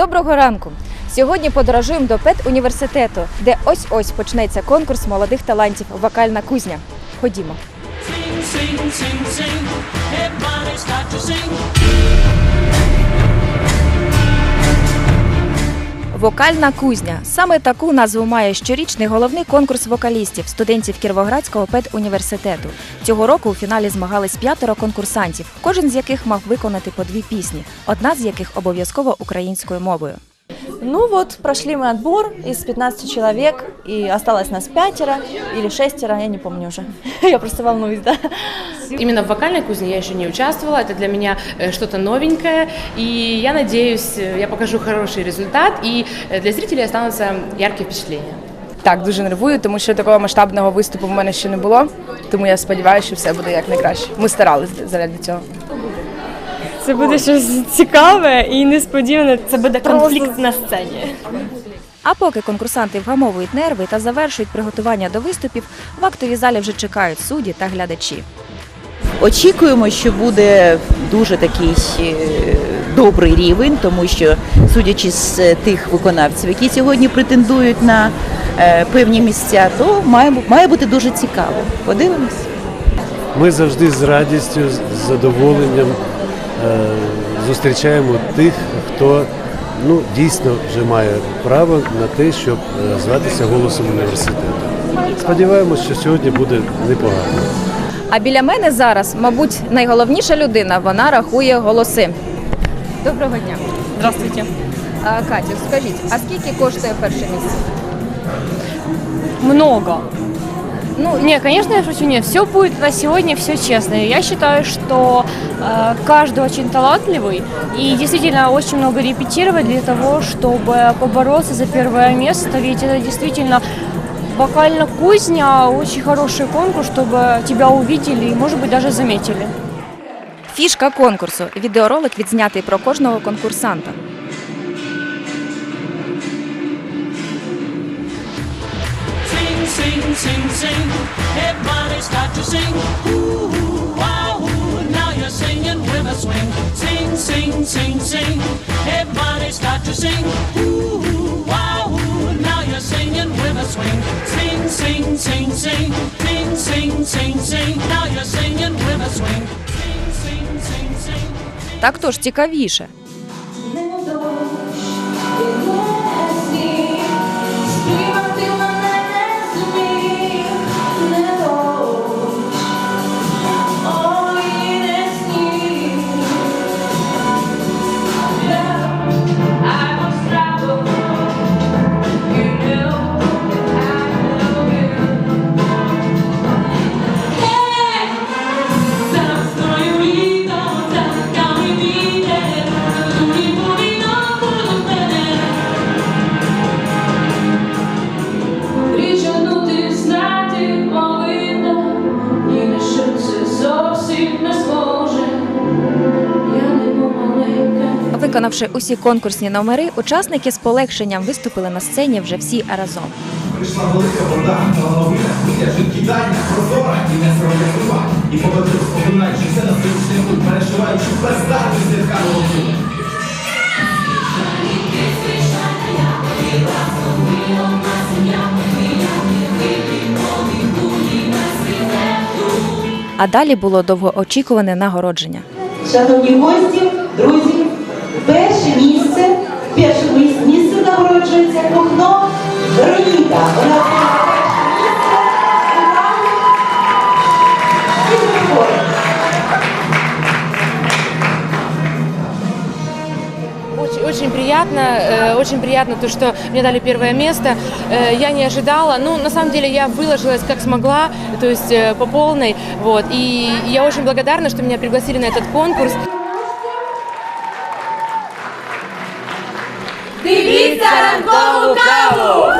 Доброго ранку! Сьогодні подорожуємо до педуніверситету, де ось-ось почнеться конкурс молодих талантів Вокальна кузня. Ходімо. Sing, sing, sing, sing. Вокальна кузня саме таку назву має щорічний головний конкурс вокалістів студентів Кіровоградського педуніверситету. Цього року у фіналі змагались п'ятеро конкурсантів, кожен з яких мав виконати по дві пісні, одна з яких обов'язково українською мовою. Ну вот, прошли мы отбор из 15 человек, и осталось нас пятеро или шестеро, я не помню уже. Я просто волнуюсь, да. Именно в вокальной кузне я еще не участвовала, это для меня э, что-то новенькое, и я надеюсь, э, я покажу хороший результат, и э, для зрителей останутся яркие впечатления. Так, дуже нервую, тому що такого масштабного виступу в мене ще не було. Тому я сподіваюся, що все буде як найкраще. Ми старалися заради цього. Це буде щось цікаве і несподіване. Це буде конфлікт на сцені. А поки конкурсанти вгамовують нерви та завершують приготування до виступів, в актовій залі вже чекають судді та глядачі. Очікуємо, що буде дуже такий е, добрий рівень, тому що, судячи з е, тих виконавців, які сьогодні претендують на е, певні місця, то має, має бути дуже цікаво. Подивимось. Ми завжди з радістю, з задоволенням зустрічаємо тих, хто ну, дійсно вже має право на те, щоб е, зватися голосом університету. Сподіваємось, що сьогодні буде непогано. А біля мене зараз, мабуть, найголовніша людина. Вона рахує голоси. Доброго дня. Здравствуйте. А, Катя, скажіть, а скільки коштує перше місце? Много. Ну, не, конечно, я шучу, нет, все будет на сегодня, все честно. И Я считаю, что э, каждый очень талантливый и действительно очень много репетировать для того, чтобы побороться за первое место, ведь это действительно вокально кузня, очень хороший конкурс, чтобы тебя увидели и, может быть, даже заметили. Фішка конкурсу відеоролик відзнятий про кожного конкурсанта. Sing, sing, sing. Everybody start to sing. Ooh, wow, ooh. Now you're singing with a swing. Sing, sing, sing, sing. Everybody start to sing. Ooh, wow, ooh. Now you're singing with a swing. Sing, sing, sing, sing. Sing, sing, sing, sing. Now you're singing with a swing. Sing, sing, sing, sing. Так то ж цікавіше. Виконавши усі конкурсні номери, учасники з полегшенням виступили на сцені вже всі разом. Прийшла велика вода, головина, життєдання, прозора і не справедлива. І побачив, споминаючи все на своїм шляху, переживаючи бездарність зірка голосу. А далі було довгоочікуване нагородження. Шановні гості, друзі, перше місце, перше міс- місце нагороджується Кухно Вероніка. Вона отримала перше місце. І виходить. Очень, очень приятно, э, очень приятно то, что мне дали первое место. Э, я не ожидала, ну, на самом деле, я выложилась как смогла, то есть э, по полной, вот. И я очень благодарна, что меня пригласили на этот конкурс. 看公路大